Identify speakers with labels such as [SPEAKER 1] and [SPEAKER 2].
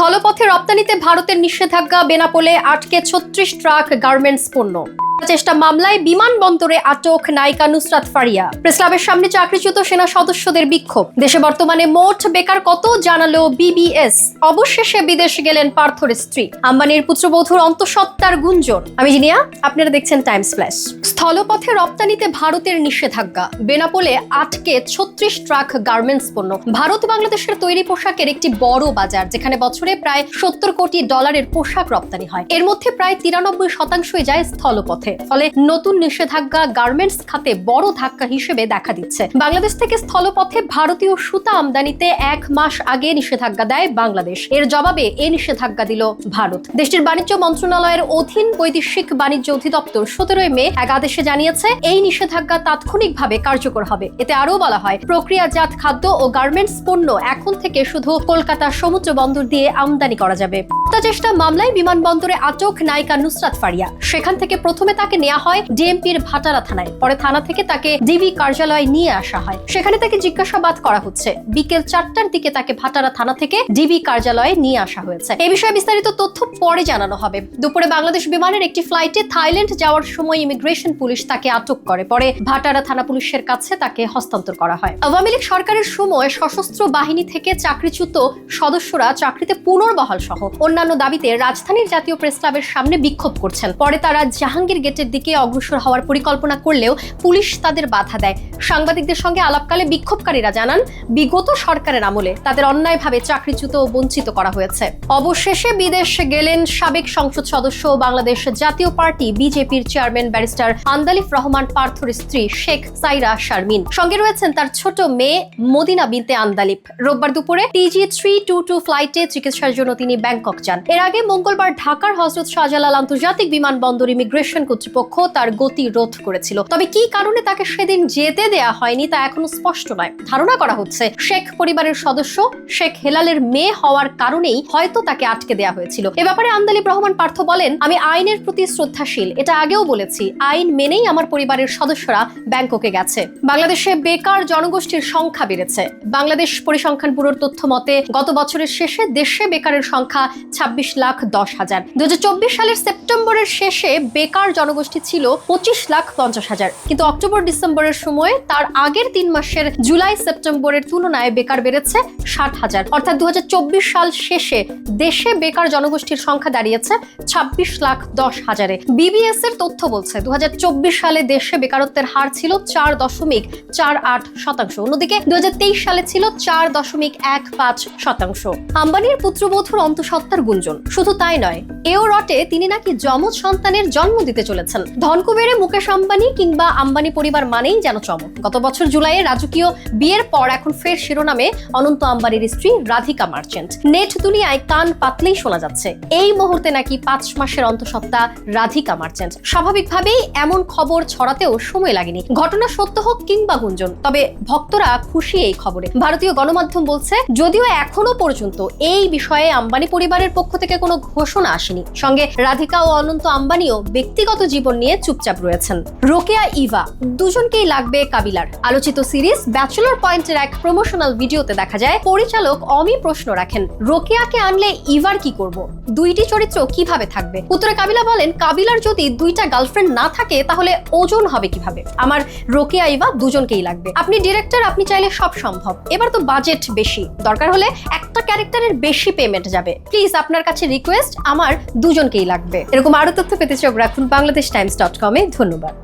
[SPEAKER 1] স্থলপথে রপ্তানিতে ভারতের নিষেধাজ্ঞা বেনাপোলে আটকে ছত্রিশ ট্রাক গার্মেন্টস পণ্য। চেষ্টা মামলায় বিমানবন্দরে আটক নায়িকা নুসরাত ফারিয়া। প্রেসক্লাবের সামনে চাকরিচ্যুত সেনা সদস্যদের বিক্ষোভ। দেশে বর্তমানে মোট বেকার কত জানালো বিবিএস। অবশেষে বিদেশ গেলেন পার্থর স্ত্রী। আম্বানির পুত্রবধূর অন্তঃসত্ত্বার গুঞ্জন। আমি জিনিয়া, আপনারা দেখছেন টাইমস ফ্ল্যাশ স্থলপথে রপ্তানিতে ভারতের নিষেধাজ্ঞা। বেনাপোলে আটকে ছত্রিশ ট্রাক গার্মেন্টস পণ্য। ভারত বাংলাদেশের তৈরি পোশাকের একটি বড় বাজার, যেখানে বছরে প্রায় সত্তর কোটি ডলারের পোশাক রপ্তানি হয়। এর মধ্যে প্রায় তিরানব্বই শতাংশই যায় স্থলপথে। ফলে নতুন নিষেধাজ্ঞা গার্মেন্টস খাতে বড় ধাক্কা হিসেবে দেখা দিচ্ছে। বাংলাদেশ থেকে স্থলপথে ভারতীয় সুতা আমদানিতে এক মাস আগে নিষেধাজ্ঞা দেয় বাংলাদেশ। এর জবাবে এ নিষেধাজ্ঞা দিল ভারত। দেশটির বাণিজ্য মন্ত্রণালয়ের অধীন বৈদেশিক বাণিজ্য অধিদপ্তর সতেরোই মে এক আদেশে জানিয়েছে, এই নিষেধাজ্ঞা তাৎক্ষণিকভাবে কার্যকর হবে। এতে আরও বলা হয়, প্রক্রিয়াজাত খাদ্য ও গার্মেন্টস পণ্য এখন থেকে শুধু কলকাতা সমুদ্র বন্দর দিয়ে আমদানি করা যাবে। হত্যা চেষ্টা মামলায় বিমানবন্দরে আটক নায়িকা নুসরাত ফারিয়া। সেখান থেকে প্রথমে তাকে নেওয়া হয় ডিএমপির ভাটারা থানায়। পরে থানা থেকে তাকে ডিবি কার্যালয়ে নিয়ে আসা হয়। সেখানে তাকে জিজ্ঞাসাবাদ করা হচ্ছে। বিকেল চারটার দিকে তাকে ভাটারা থানা থেকে ডিবি কার্যালয়ে নিয়ে আসা হয়েছে। এই বিষয়ে বিস্তারিত তথ্য পরে জানানো হবে। দুপুরে বাংলাদেশ বিমানের একটি ফ্লাইটে থাইল্যান্ড যাওয়ার সময় ইমিগ্রেশন পুলিশ তাকে আটক করে। পরে ভাটারা থানা পুলিশের কাছে তাকে হস্তান্তর করা হয়। আওয়ামী লীগ সরকারের সময় সশস্ত্র বাহিনী থেকে চাকরিচ্যুত সদস্যরা চাকরিতে পুনর্বহাল সহ অন্যান্য দাবিতে রাজধানীর জাতীয় প্রেস ক্লাবের সামনে বিক্ষোভ করছেন। পরে তারা জাহাঙ্গীর গেটের দিকে অগ্রসর হওয়ার পরিকল্পনা করলেও পুলিশ তাদের বাধা দেয়। সাংবাদিকদের সঙ্গে আলাপকালে বিক্ষোভকারীরা জানান, বিগত সরকারের আমলে তাদের অন্যায়ভাবে চাকরিচ্যুত ও বঞ্চিত করা হয়েছে। অবশেষে বিদেশ গেলেন সাবেক সংসদ সদস্য বাংলাদেশ জাতীয় পার্টি বিজেপির চেয়ারম্যান ব্যারিস্টার আন্দালিফ রহমান পার্থর স্ত্রী শেখ সাইরা শারমিন। সঙ্গে রয়েছেন তার ছোট মেয়ে মদিনা বিনতে আন্দালিফ। রোববার দুপুরে টিজি থ্রি টু টু ফ্লাইটে চিকিৎসার জন্য তিনি ব্যাংকক যান। এর আগে মঙ্গলবার ঢাকার হজরত শাহজালাল আন্তর্জাতিক বিমানবন্দর ইমিগ্রেশন কর্তৃপক্ষ তার গতি রোধ করেছিল। তবে কি কারণে তাকে সেদিন যেতে দেয়া হয়নি তা এখনও স্পষ্ট নয়। ধারণা করা হচ্ছে, শেখ পরিবারের সদস্য, শেখ হেলালের মেয়ে হওয়ার কারণেই হয়তো তাকে আটকে দেয়া হয়েছিল। এ ব্যাপারে আন্দালিব রহমান পার্থ বলেন, আমি আইনের প্রতি শ্রদ্ধাশীল, এটা আগেও বলেছি, আইন মেনেই আমার পরিবারের সদস্যরা ব্যাংককে গেছে। বাংলাদেশে বেকার জনগোষ্ঠীর সংখ্যা বেড়েছে। বাংলাদেশ পরিসংখ্যান ব্যুরোর তথ্য মতে, গত বছরের শেষে দেশে বেকারের সংখ্যা ছাব্বিশ লাখ দশ হাজার। দু সালের সেপ্টেম্বরের শেষে বেকার জনগোষ্ঠী ছিল পঁচিশ লাখ পঞ্চাশ হাজার। কিন্তু অক্টোবর, ডিসেম্বরের সময় তার আগের তিন মাসের জুলাই, সেপ্টেম্বরের তুলনায় বেকার বেড়েছে ষাট হাজার। অর্থাৎ দু সাল শেষে দেশে বেকার জনগোষ্ঠীর সংখ্যা দাঁড়িয়েছে ছাব্বিশ লাখ দশ হাজারে। বিবিএস এর তথ্য বলছে দু সালে দেশে বেকারত্বের হার ছিল চার দশমিক চার আট শতাংশ। অন্যদিকে দু হাজার তেইশ সালে ছিল চার দশমিক এক পাঁচ শতাংশ। আম্বানির পুত্রবধূর অন্তঃসত্ত্বার গুঞ্জন। শুধু তাই নয়, এও রটে তিনি নাকি যমজ সন্তানের জন্ম দিতে চলেছেন ধনকুবেরে মুকেশ আম্বানি কিংবা আম্বানি পরিবার মানেই যেন চমক। গত বছর জুলাইয়ে রাজকীয় বিয়ের পর এখন ফের শিরোনামে অনন্ত আম্বানির স্ত্রী রাধিকা মার্চেন্ট। নেট দুনিয়ায় কান পাতলেই শোনা যাচ্ছে। এই মুহূর্তে নাকি পাঁচ মাসের অন্তঃসত্ত্বা রাধিকা মার্চেন্ট। স্বাভাবিকভাবেই এমন খবর ছড়াতেও সময় লাগেনি। ঘটনা সত্য হোক কিংবা গুঞ্জন, তবে ভক্তরা খুশি এই খবরে। ভারতীয় গণমাধ্যম বলছে, যদিও এখনও পর্যন্ত এই বিষয়ে আম্বানি পরিবারের পক্ষ থেকে কোনো ঘোষণা আসেনি। সঙ্গে রাধিকা ও অনন্ত আম্বানিও ব্যক্তিগত জীবন নিয়ে চুপচাপ রয়েছেন। রোকেয়া, ইভা, দুজনকেই লাগবে কাবিলার। আলোচিত সিরিজ, ব্যাচেলর পয়েন্টের এক প্রমোশনাল ভিডিওতে দেখা যায়, পরিচালক অমি প্রশ্ন রাখেন, রোকেয়াকে আনলে ইভার কি করব? দুইটি চরিত্র কীভাবে থাকবে? উত্তরে কাবিলা বলেন, কাবিলার যদি দুইটা গার্লফ্রেন্ড না থাকে, তাহলে ওজন হবে কীভাবে? আমার রোকেয়া, ইভা দুজনকেই লাগবে। আপনি ডিরেক্টর, আপনি চাইলে সব সম্ভব। এবার তো বাজেট বেশি। দরকার হলে একটা ক্যারেক্টারের বেশি পেমেন্ট যাবে। প্লিজ আপনার কাছে রিকোয়েস্ট আমার দুজনকেই লাগবে। এরকম আরও তথ্য পেতে চোখ রাখুন বাংলাদেশ টাইমস ডট কমে ধন্যবাদ।